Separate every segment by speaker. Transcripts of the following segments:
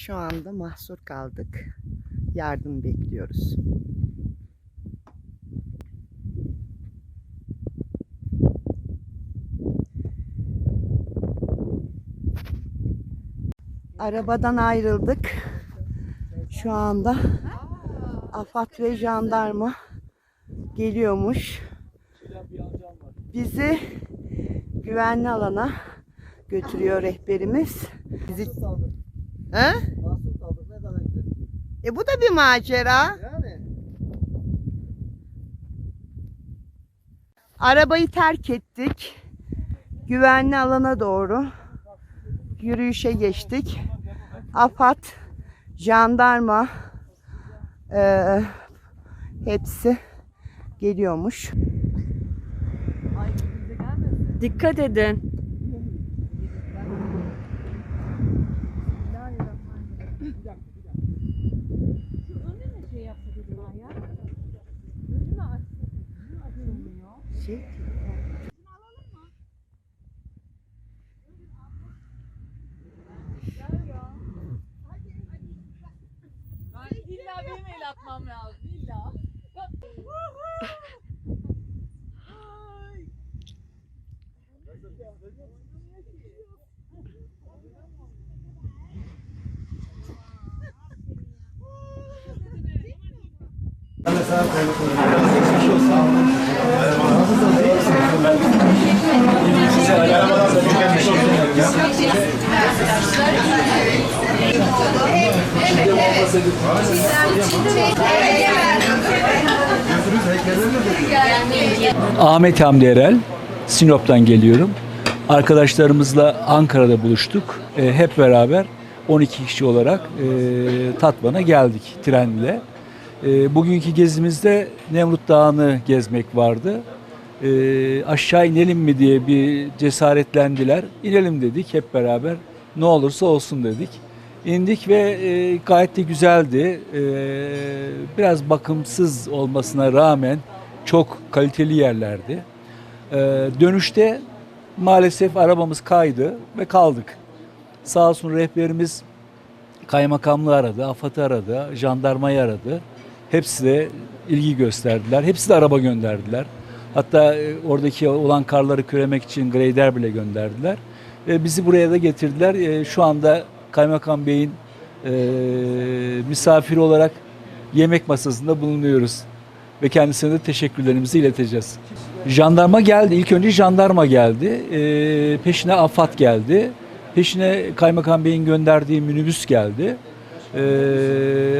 Speaker 1: Şu anda mahsur kaldık. Yardım bekliyoruz. Arabadan ayrıldık. Şu anda AFAD ve jandarma geliyormuş. Bizi güvenli alana götürüyor rehberimiz. Bizi... He?
Speaker 2: Mahsur kaldık ne kadar güzel.
Speaker 1: E bu da bir macera.
Speaker 2: Yani.
Speaker 1: Arabayı terk ettik. Güvenli alana doğru yürüyüşe geçtik. AFAD, jandarma eee, hepsi geliyormuş.
Speaker 3: Dikkat edin.
Speaker 4: İlla benim el atmam lazım.
Speaker 5: Ahmet Hamdi Erel, Sinop'tan geliyorum. Arkadaşlarımızla Ankara'da buluştuk. E, hep beraber 12 kişi olarak e, Tatvan'a geldik trenle. E, bugünkü gezimizde Nemrut Dağı'nı gezmek vardı. E, aşağı inelim mi diye bir cesaretlendiler. İnelim dedik hep beraber. Ne olursa olsun dedik. İndik ve e, gayet de güzeldi. E, biraz bakımsız olmasına rağmen çok kaliteli yerlerdi. Ee, dönüşte maalesef arabamız kaydı ve kaldık. Sağ olsun rehberimiz kaymakamlığı aradı, AFAD'ı aradı, jandarmayı aradı. Hepsi de ilgi gösterdiler. Hepsi de araba gönderdiler. Hatta e, oradaki olan karları küremek için grader bile gönderdiler. Ve bizi buraya da getirdiler. E, şu anda Kaymakam Bey'in e, misafiri olarak yemek masasında bulunuyoruz ve kendisine de teşekkürlerimizi ileteceğiz. Jandarma geldi. İlk önce jandarma geldi. Ee, peşine AFAD geldi. Peşine Kaymakam Bey'in gönderdiği minibüs geldi. Ee,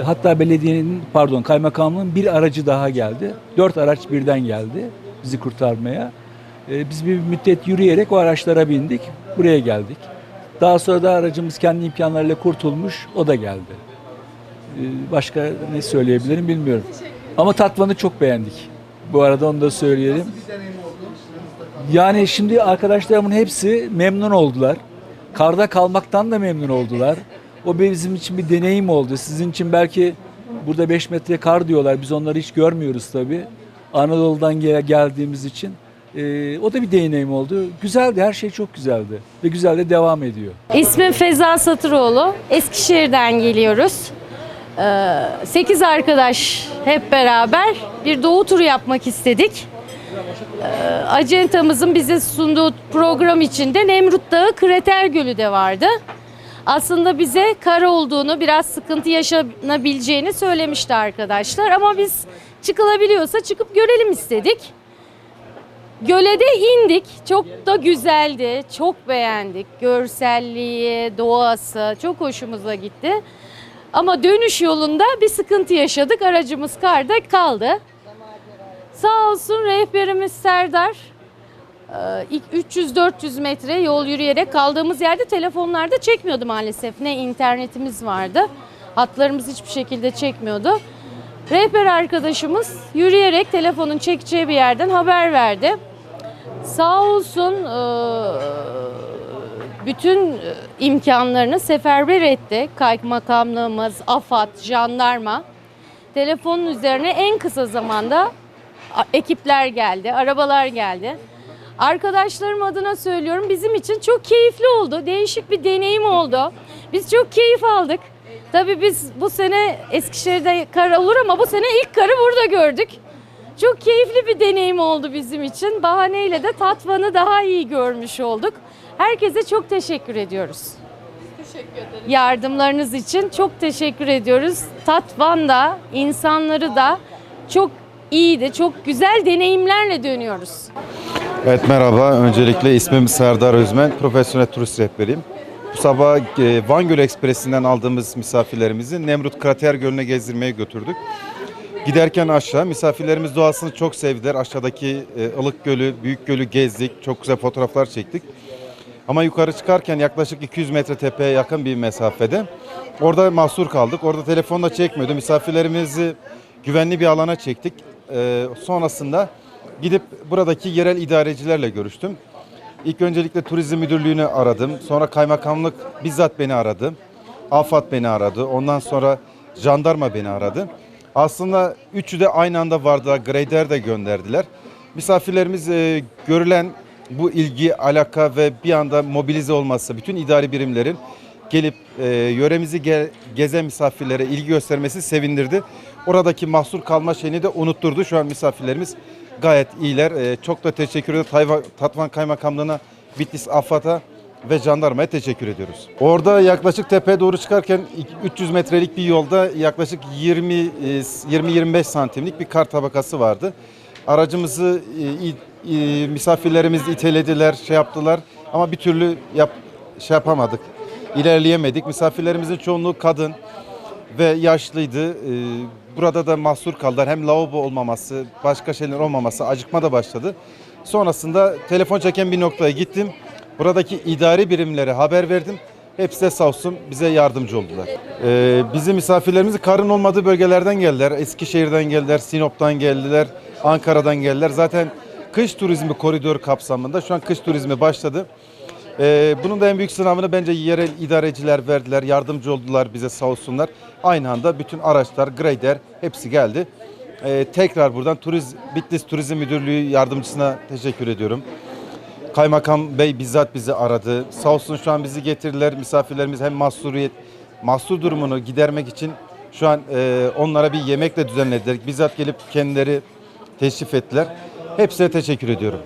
Speaker 5: hatta belediyenin pardon kaymakamlığın bir aracı daha geldi. Dört araç birden geldi bizi kurtarmaya. Ee, biz bir müddet yürüyerek o araçlara bindik. Buraya geldik. Daha sonra da aracımız kendi imkanlarıyla kurtulmuş. O da geldi. Ee, başka ne söyleyebilirim bilmiyorum. Ama Tatvan'ı çok beğendik. Bu arada onu da söyleyelim. Yani şimdi arkadaşlarımın hepsi memnun oldular. Karda kalmaktan da memnun oldular. O bizim için bir deneyim oldu. Sizin için belki burada 5 metre kar diyorlar. Biz onları hiç görmüyoruz tabii. Anadolu'dan gel- geldiğimiz için. Ee, o da bir deneyim oldu. Güzeldi, her şey çok güzeldi. Ve güzel de devam ediyor.
Speaker 3: İsmim Feza Satıroğlu. Eskişehir'den geliyoruz. 8 arkadaş hep beraber bir doğu turu yapmak istedik. Ee, Acentamızın bize sunduğu program içinde Nemrut Dağı Krater Gölü de vardı. Aslında bize kar olduğunu, biraz sıkıntı yaşanabileceğini söylemişti arkadaşlar. Ama biz çıkılabiliyorsa çıkıp görelim istedik. Göle de indik. Çok da güzeldi. Çok beğendik. Görselliği, doğası çok hoşumuza gitti. Ama dönüş yolunda bir sıkıntı yaşadık. Aracımız karda kaldı. Sağ olsun rehberimiz Serdar. e, ilk 300-400 metre yol yürüyerek kaldığımız yerde telefonlarda çekmiyordu maalesef. Ne internetimiz vardı. Hatlarımız hiçbir şekilde çekmiyordu. Rehber arkadaşımız yürüyerek telefonun çekeceği bir yerden haber verdi. Sağ olsun eee, bütün imkanlarını seferber etti. Kaymakamlığımız, AFAD, jandarma. Telefonun üzerine en kısa zamanda ekipler geldi, arabalar geldi. Arkadaşlarım adına söylüyorum bizim için çok keyifli oldu. Değişik bir deneyim oldu. Biz çok keyif aldık. Tabii biz bu sene Eskişehir'de kar olur ama bu sene ilk karı burada gördük. Çok keyifli bir deneyim oldu bizim için. Bahaneyle de Tatvan'ı daha iyi görmüş olduk. Herkese çok teşekkür ediyoruz.
Speaker 4: Teşekkür ederim.
Speaker 3: Yardımlarınız için çok teşekkür ediyoruz. Tatvan da, insanları da çok iyiydi. Çok güzel deneyimlerle dönüyoruz.
Speaker 6: Evet merhaba. Öncelikle ismim Serdar Özmen. Profesyonel turist rehberiyim. Bu sabah e, Van Gölü Ekspresi'nden aldığımız misafirlerimizi Nemrut Krater Gölü'ne gezdirmeye götürdük. Giderken aşağı misafirlerimiz doğasını çok sevdiler. Aşağıdaki e, ılık gölü, büyük gölü gezdik. Çok güzel fotoğraflar çektik. Ama yukarı çıkarken yaklaşık 200 metre tepeye yakın bir mesafede orada mahsur kaldık. Orada telefonla çekmiyordu. Misafirlerimizi güvenli bir alana çektik. Ee, sonrasında gidip buradaki yerel idarecilerle görüştüm. İlk öncelikle turizm müdürlüğünü aradım. Sonra kaymakamlık bizzat beni aradı. AFAD beni aradı. Ondan sonra jandarma beni aradı. Aslında üçü de aynı anda vardı. Grader de gönderdiler. Misafirlerimiz e, görülen bu ilgi, alaka ve bir anda mobilize olması, bütün idari birimlerin gelip e, yöremizi ge- gezen misafirlere ilgi göstermesi sevindirdi. Oradaki mahsur kalma şeyini de unutturdu. Şu an misafirlerimiz gayet iyiler. E, çok da teşekkür ederim. Tatvan Kaymakamlığı'na, Bitlis AFAD'a ve jandarmaya teşekkür ediyoruz. Orada yaklaşık tepeye doğru çıkarken 300 metrelik bir yolda yaklaşık 20 e, 20-25 santimlik bir kar tabakası vardı. Aracımızı e, e, misafirlerimiz itelediler, şey yaptılar ama bir türlü yap, şey yapamadık. İlerleyemedik. Misafirlerimizin çoğunluğu kadın ve yaşlıydı. Burada da mahsur kaldılar. Hem lavabo olmaması, başka şeyler olmaması, acıkma da başladı. Sonrasında telefon çeken bir noktaya gittim. Buradaki idari birimlere haber verdim. Hepsi de sağ olsun bize yardımcı oldular. Ee, bizim misafirlerimiz karın olmadığı bölgelerden geldiler. Eskişehir'den geldiler, Sinop'tan geldiler, Ankara'dan geldiler. Zaten kış turizmi koridor kapsamında şu an kış turizmi başladı. Ee, bunun da en büyük sınavını bence yerel idareciler verdiler, yardımcı oldular bize sağ olsunlar. Aynı anda bütün araçlar, grader hepsi geldi. Ee, tekrar buradan Turiz, Bitlis Turizm Müdürlüğü yardımcısına teşekkür ediyorum. Kaymakam Bey bizzat bizi aradı. Sağ olsun şu an bizi getirdiler. Misafirlerimiz hem mahsuriyet, mahsur durumunu gidermek için şu an e, onlara bir yemekle düzenlediler. Bizzat gelip kendileri teşrif ettiler. Hepsine teşekkür ediyorum.